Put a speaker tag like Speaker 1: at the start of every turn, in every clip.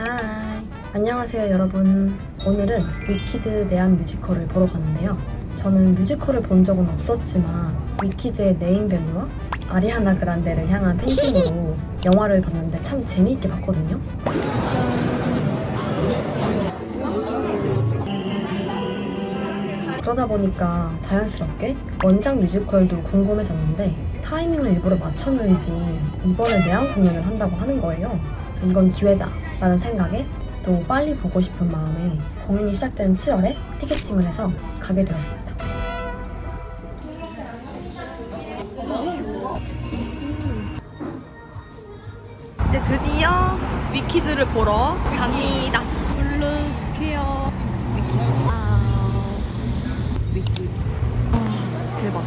Speaker 1: 하이 안녕하세요 여러분. 오늘은 위키드 내한 뮤지컬을 보러 가는데요. 저는 뮤지컬을 본 적은 없었지만 위키드의 네임밸류와 아리아나 그란데를 향한 팬심으로 영화를 봤는데 참 재미있게 봤거든요. 그러다 보니까 자연스럽게 원작 뮤지컬도 궁금해졌는데 타이밍을 일부러 맞췄는지 이번에 내한 공연을 한다고 하는 거예요. 이건 기회다 라는 생각에 또 빨리 보고 싶은 마음에 공연이 시작되는 7월에 티켓팅을 해서 가게 되었습니다.
Speaker 2: 이제 드디어 위키드를 보러 갑니다. 블루 스퀘어 위키드. 아, 위키드. 아, 대박.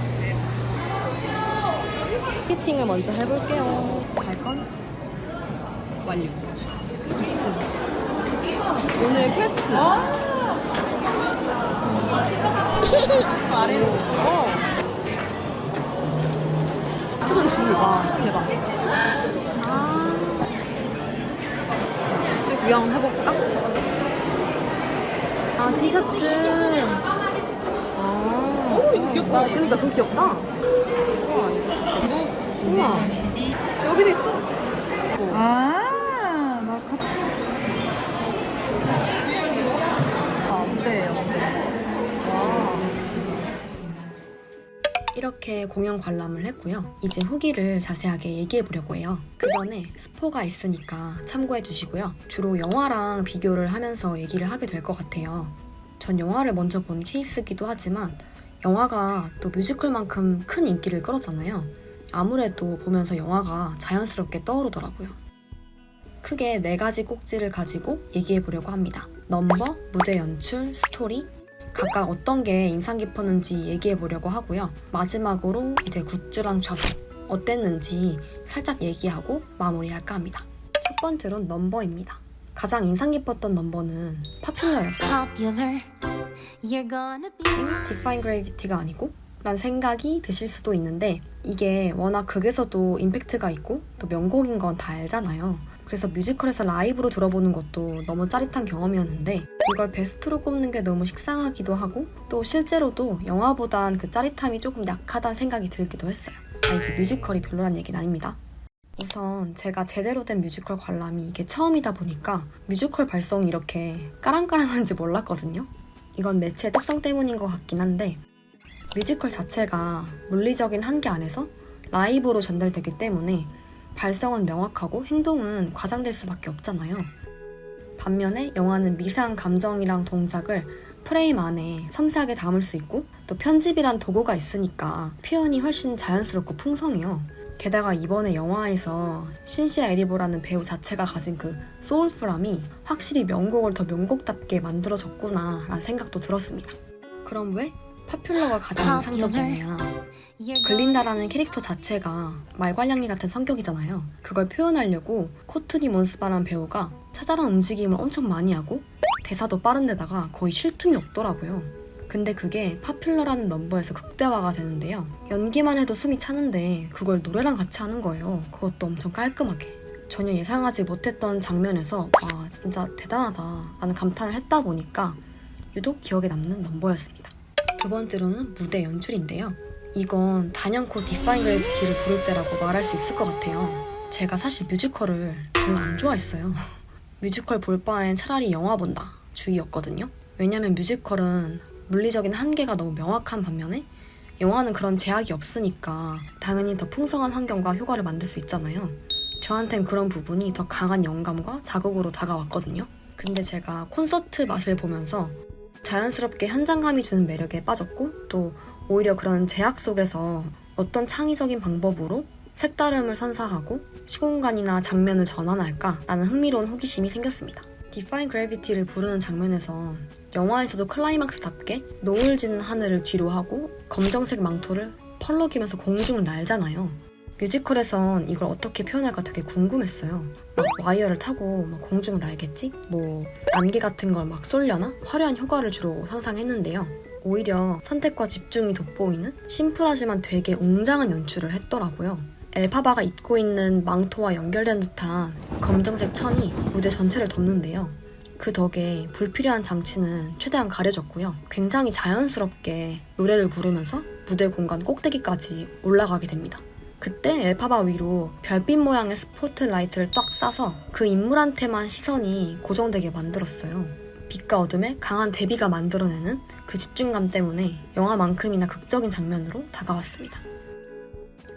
Speaker 2: 티켓팅을 먼저 해볼게요. 발건 완료. 2층. 오늘 퀘스트. 어. 투든 줄 봐. 대박. 아. 이제 구경해볼까? 아, 티셔츠. 아. 오, 이거 귀엽다. 그러니까 그거 귀엽다. 우와. 우와. 여기도 있어.
Speaker 3: 아,
Speaker 1: 이렇게 공연 관람을 했고요. 이제 후기를 자세하게 얘기해 보려고 해요. 그 전에 스포가 있으니까 참고해 주시고요. 주로 영화랑 비교를 하면서 얘기를 하게 될 것 같아요. 전 영화를 먼저 본 케이스기도 하지만 영화가 또 뮤지컬만큼 큰 인기를 끌었잖아요. 아무래도 보면서 영화가 자연스럽게 떠오르더라고요. 크게 네 가지 꼭지를 가지고 얘기해 보려고 합니다. 넘버, 무대 연출, 스토리, 각각 어떤 게 인상 깊었는지 얘기해 보려고 하고요. 마지막으로 이제 굿즈랑 좌석 어땠는지 살짝 얘기하고 마무리할까 합니다. 첫 번째로는 넘버입니다. 가장 인상 깊었던 넘버는 파퓰러였어요.
Speaker 4: popular. You're gonna be
Speaker 1: 엥? 디파인 그래비티가 아니고? 라는 생각이 드실 수도 있는데 이게 워낙 극에서도 임팩트가 있고 또 명곡인 건 다 알잖아요. 그래서 뮤지컬에서 라이브로 들어보는 것도 너무 짜릿한 경험이었는데 이걸 베스트로 꼽는 게 너무 식상하기도 하고 또 실제로도 영화보단 그 짜릿함이 조금 약하다는 생각이 들기도 했어요. 아 이게 뮤지컬이 별로란 얘기는 아닙니다. 우선 제가 제대로 된 뮤지컬 관람이 이게 처음이다 보니까 뮤지컬 발성이 이렇게 까랑까랑한지 몰랐거든요. 이건 매체의 특성 때문인 것 같긴 한데 뮤지컬 자체가 물리적인 한계 안에서 라이브로 전달되기 때문에 발성은 명확하고 행동은 과장될 수밖에 없잖아요. 반면에 영화는 미세한 감정이랑 동작을 프레임 안에 섬세하게 담을 수 있고 또 편집이란 도구가 있으니까 표현이 훨씬 자연스럽고 풍성해요. 게다가 이번에 영화에서 신시아 에리보라는 배우 자체가 가진 그 소울풀함이 확실히 명곡을 더 명곡답게 만들어줬구나 라는 생각도 들었습니다. 그럼 왜 파퓰러가 가장 인상적이었냐?
Speaker 4: you're
Speaker 1: 글린다라는 캐릭터 자체가 말괄량이 같은 성격이잖아요. 그걸 표현하려고 코트니 몬스바란 배우가 차자랑 움직임을 엄청 많이 하고 대사도 빠른데다가 거의 쉴 틈이 없더라고요. 근데 그게 파퓰러라는 넘버에서 극대화가 되는데요. 연기만 해도 숨이 차는데 그걸 노래랑 같이 하는 거예요. 그것도 엄청 깔끔하게. 전혀 예상하지 못했던 장면에서 와 진짜 대단하다 라는 감탄을 했다 보니까 유독 기억에 남는 넘버였습니다. 두 번째로는 무대 연출인데요. 이건 단연코 디파인 그래비티를 부를 때라고 말할 수 있을 것 같아요. 제가 사실 뮤지컬을 별로 안 좋아했어요. 뮤지컬 볼 바엔 차라리 영화 본다 주의였거든요. 왜냐면 뮤지컬은 물리적인 한계가 너무 명확한 반면에 영화는 그런 제약이 없으니까 당연히 더 풍성한 환경과 효과를 만들 수 있잖아요. 저한텐 그런 부분이 더 강한 영감과 자극으로 다가왔거든요. 근데 제가 콘서트 맛을 보면서 자연스럽게 현장감이 주는 매력에 빠졌고 또 오히려 그런 제약 속에서 어떤 창의적인 방법으로 색다름을 선사하고 시공간이나 장면을 전환할까라는 흥미로운 호기심이 생겼습니다. 디파인 그래비티를 부르는 장면에서 영화에서도 클라이막스답게 노을 지는 하늘을 뒤로 하고 검정색 망토를 펄럭이면서 공중을 날잖아요. 뮤지컬에선 이걸 어떻게 표현할까 되게 궁금했어요. 막 와이어를 타고 막 공중을 날겠지? 뭐 안개 같은 걸 막 쏠려나? 화려한 효과를 주로 상상했는데요. 오히려 선택과 집중이 돋보이는 심플하지만 되게 웅장한 연출을 했더라고요. 엘파바가 입고 있는 망토와 연결된 듯한 검정색 천이 무대 전체를 덮는데요. 그 덕에 불필요한 장치는 최대한 가려졌고요. 굉장히 자연스럽게 노래를 부르면서 무대 공간 꼭대기까지 올라가게 됩니다. 그때 엘파바 위로 별빛 모양의 스포트라이트를 딱 쏴서 그 인물한테만 시선이 고정되게 만들었어요. 빛과 어둠의 강한 대비가 만들어내는 그 집중감 때문에 영화만큼이나 극적인 장면으로 다가왔습니다.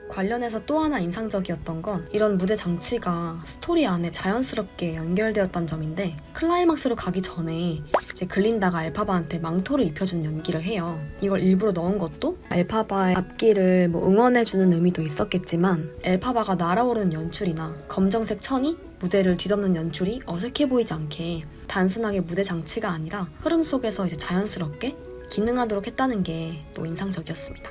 Speaker 1: 관련해서 또 하나 인상적이었던 건 이런 무대 장치가 스토리 안에 자연스럽게 연결되었다는 점인데 클라이막스로 가기 전에 이제 글린다가 알파바한테 망토를 입혀준 연기를 해요. 이걸 일부러 넣은 것도 알파바의 앞길을 뭐 응원해주는 의미도 있었겠지만 알파바가 날아오르는 연출이나 검정색 천이 무대를 뒤덮는 연출이 어색해 보이지 않게 단순하게 무대 장치가 아니라 흐름 속에서 이제 자연스럽게 기능하도록 했다는 게 또 인상적이었습니다.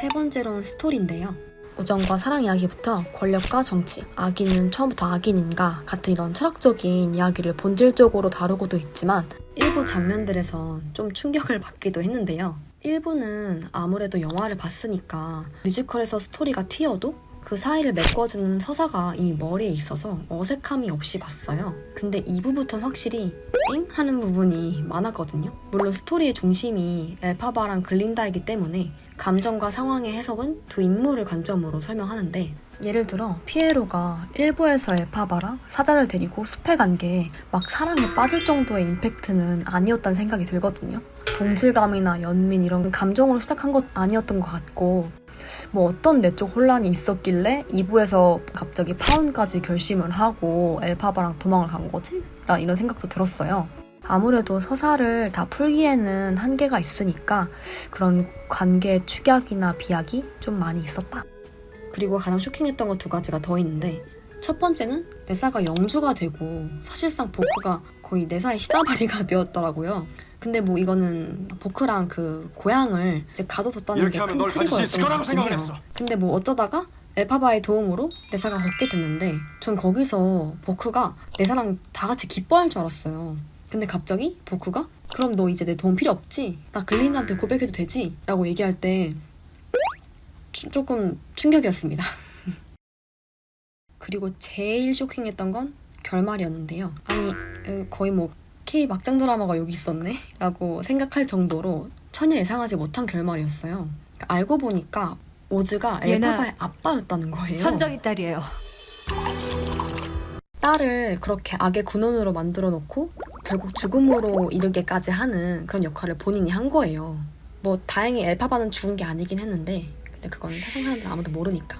Speaker 1: 세 번째로는 스토리인데요. 우정과 사랑 이야기부터 권력과 정치, 악인은 처음부터 악인인가 같은 이런 철학적인 이야기를 본질적으로 다루고도 있지만 일부 장면들에서 좀 충격을 받기도 했는데요. 일부는 아무래도 영화를 봤으니까 뮤지컬에서 스토리가 튀어도 그 사이를 메꿔주는 서사가 이미 머리에 있어서 어색함이 없이 봤어요. 근데 2부부터는 확실히 띵? 하는 부분이 많았거든요. 물론 스토리의 중심이 엘파바랑 글린다이기 때문에 감정과 상황의 해석은 두 인물을 관점으로 설명하는데 예를 들어 피에로가 일부에서 엘파바랑 사자를 데리고 숲에 간 게 막 사랑에 빠질 정도의 임팩트는 아니었다는 생각이 들거든요. 동질감이나 연민 이런 감정으로 시작한 것 아니었던 것 같고 뭐 어떤 내적 혼란이 있었길래 2부에서 갑자기 파운까지 결심을 하고 엘파바랑 도망을 간 거지? 라 이런 생각도 들었어요. 아무래도 서사를 다 풀기에는 한계가 있으니까 그런 관계의 축약이나 비약이 좀 많이 있었다. 그리고 가장 쇼킹했던 거두 가지가 더 있는데 첫 번째는 네사가 영주가 되고 사실상 보크가 거의 네사의 시다바리가 되었더라고요. 근데 뭐 이거는 보크랑 그 고향을 이제 가둬뒀다는
Speaker 3: 게
Speaker 1: 큰 트리거였던 것 같긴 해요. 근데 뭐 어쩌다가 엘파바의 도움으로 네사가 걷게 됐는데 전 거기서 보크가 네사랑 다 같이 기뻐할 줄 알았어요. 근데 갑자기 보크가 그럼 너 이제 내 도움 필요 없지? 나 글린한테 고백해도 되지? 라고 얘기할 때 주- 조금 충격이었습니다. 그리고 제일 쇼킹했던 건 결말이었는데요. 아니 어, 거의 뭐 K 막장 드라마가 여기 있었네? 라고 생각할 정도로 전혀 예상하지 못한 결말이었어요. 알고 보니까 오즈가
Speaker 5: 얘나
Speaker 1: 엘파바의 아빠였다는 거예요.
Speaker 5: 선정이 딸이에요.
Speaker 1: 딸을 그렇게 악의 근원으로 만들어 놓고 결국 죽음으로 이르게까지 하는 그런 역할을 본인이 한 거예요. 뭐 다행히 엘파바는 죽은 게 아니긴 했는데 근데 그건 세상 사람들 아무도 모르니까.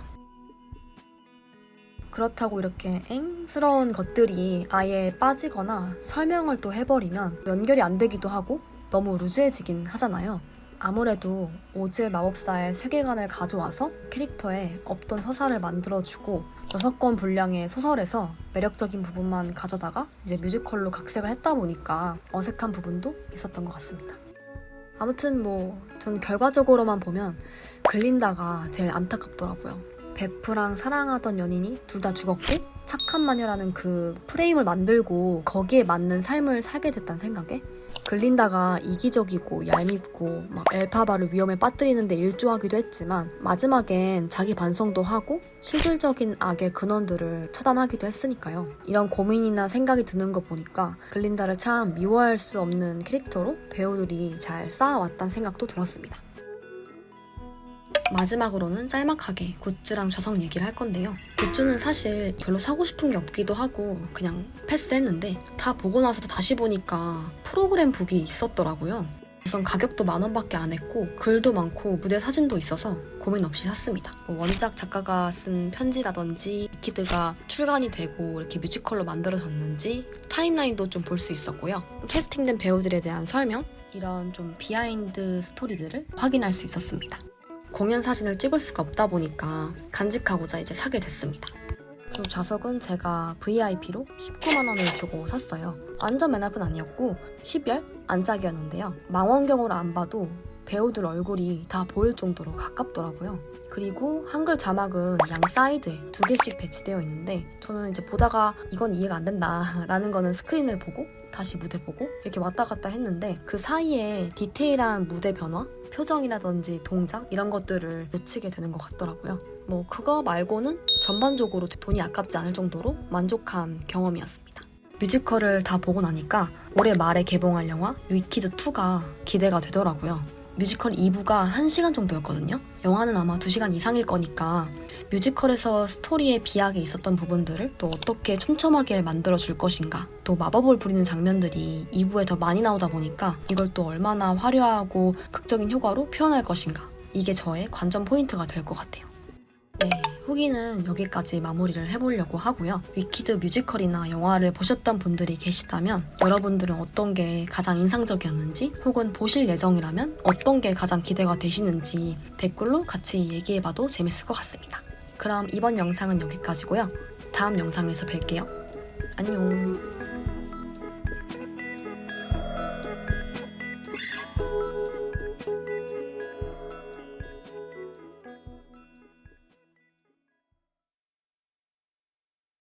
Speaker 1: 그렇다고 이렇게 앵스러운 것들이 아예 빠지거나 설명을 또 해버리면 연결이 안 되기도 하고 너무 루즈해지긴 하잖아요. 아무래도 오즈의 마법사의 세계관을 가져와서 캐릭터에 없던 서사를 만들어주고 여섯 권 분량의 소설에서 매력적인 부분만 가져다가 이제 뮤지컬로 각색을 했다 보니까 어색한 부분도 있었던 것 같습니다. 아무튼 뭐 전 결과적으로만 보면 글린다가 제일 안타깝더라고요. 베프랑 사랑하던 연인이 둘 다 죽었고 착한 마녀라는 그 프레임을 만들고 거기에 맞는 삶을 살게 됐다는 생각에 글린다가 이기적이고 얄밉고 막 엘파바를 위험에 빠뜨리는데 일조하기도 했지만 마지막엔 자기 반성도 하고 실질적인 악의 근원들을 차단하기도 했으니까요. 이런 고민이나 생각이 드는 거 보니까 글린다를 참 미워할 수 없는 캐릭터로 배우들이 잘 쌓아왔다는 생각도 들었습니다. 마지막으로는 짤막하게 굿즈랑 좌석 얘기를 할 건데요. 굿즈는 사실 별로 사고 싶은 게 없기도 하고 그냥 패스했는데 다 보고 나서 다시 보니까 프로그램 북이 있었더라고요. 우선 가격도 만 원밖에 안 했고 글도 많고 무대 사진도 있어서 고민 없이 샀습니다. 뭐 원작 작가가 쓴 편지라든지 키드가 출간이 되고 이렇게 뮤지컬로 만들어졌는지 타임라인도 좀 볼 수 있었고요. 캐스팅된 배우들에 대한 설명 이런 좀 비하인드 스토리들을 확인할 수 있었습니다. 공연 사진을 찍을 수가 없다 보니까 간직하고자 이제 사게 됐습니다. 그리고 좌석은 제가 VIP로 19만원을 주고 샀어요. 완전 맨 앞은 아니었고 10열 안짝이었는데요. 망원경으로 안 봐도 배우들 얼굴이 다 보일 정도로 가깝더라고요. 그리고 한글 자막은 양 사이드에 두 개씩 배치되어 있는데 저는 이제 보다가 이건 이해가 안 된다라는 거는 스크린을 보고 다시 무대 보고 이렇게 왔다 갔다 했는데 그 사이에 디테일한 무대 변화, 표정이라든지 동작 이런 것들을 놓치게 되는 것 같더라고요. 뭐 그거 말고는 전반적으로 돈이 아깝지 않을 정도로 만족한 경험이었습니다. 뮤지컬을 다 보고 나니까 올해 말에 개봉할 영화 위키드 2가 기대가 되더라고요. 뮤지컬 2부가 1시간 정도였거든요. 영화는 아마 2시간 이상일 거니까 뮤지컬에서 스토리에 비하게 있었던 부분들을 또 어떻게 촘촘하게 만들어 줄 것인가 또 마법을 부리는 장면들이 2부에 더 많이 나오다 보니까 이걸 또 얼마나 화려하고 극적인 효과로 표현할 것인가 이게 저의 관전 포인트가 될 것 같아요. 네, 후기는 여기까지 마무리를 해보려고 하고요. 위키드 뮤지컬이나 영화를 보셨던 분들이 계시다면 여러분들은 어떤 게 가장 인상적이었는지 혹은 보실 예정이라면 어떤 게 가장 기대가 되시는지 댓글로 같이 얘기해봐도 재밌을 것 같습니다. 그럼 이번 영상은 여기까지고요. 다음 영상에서 뵐게요. 안녕.